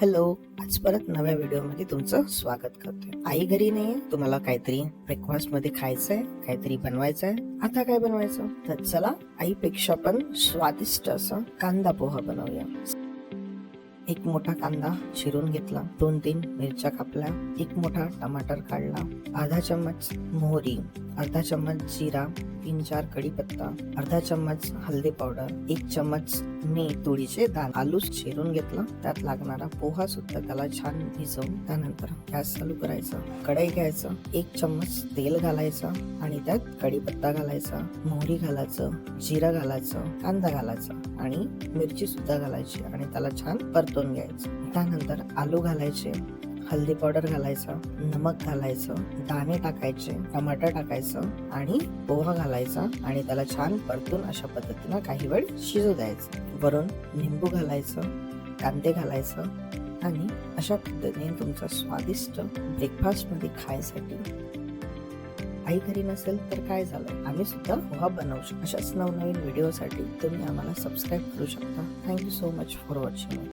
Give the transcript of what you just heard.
Hello आज परत नव्या व्हिडिओमध्ये तुमचं स्वागत करतोय. आई घरी नाहीये तुम्हाला काहीतरी ब्रेकफास्टमध्ये खायचंय काहीतरी बनवायचंय. आता काय बनवायचं? तर चला आईपेक्षा पण स्वादिष्ट असं कांदा पोहा बनवूया. एक मोठा कांदा चिरून घेतला. दोन तीन मिरच्या कापल्या. एक मोठा टमाटर काढला. अर्धा चम्मच मोहरी अर्धा चम्मच जिरा तीन चार कढीपत्ता अर्धा चम्मच हल्दी पावडर एक चम्मच मीठ तुळीचे दाल आलू चिरून घेतला. त्यात लागणारा पोहा सुद्धा त्याला छान भिजवून त्यानंतर गॅस चालू करायचा. कढई घ्यायचं. एक चम्मच तेल घालायचं आणि त्यात कढीपत्ता घालायचा मोहरी घालायचं जिरं घालायचं कांदा घालायचा. आणि मिरची सुद्धा घालायची आणि त्याला छान परतून घ्यायचं. त्यानंतर आलू घालायचे हल्दी पावडर घालायचा नमक घालायचं दाणे टाकायचे टमाटर टाकायचं आणि पोहा घालायचा आणि त्याला छान परतून अशा पद्धतीनं काही वेळ शिजू द्यायचं. वरून निंबू घालायचं कांदे घालायचं आणि अशा पद्धतीने तुमचा स्वादिष्ट ब्रेकफास्टमध्ये खायसाठी आई घरी नसेल तर काय झालं आम्ही सुद्धा पोहा बनवू शकतो अशाच नवनवीन व्हिडिओसाठी तुम्ही आम्हाला सबस्क्राईब करू शकता. Thank you so much for watching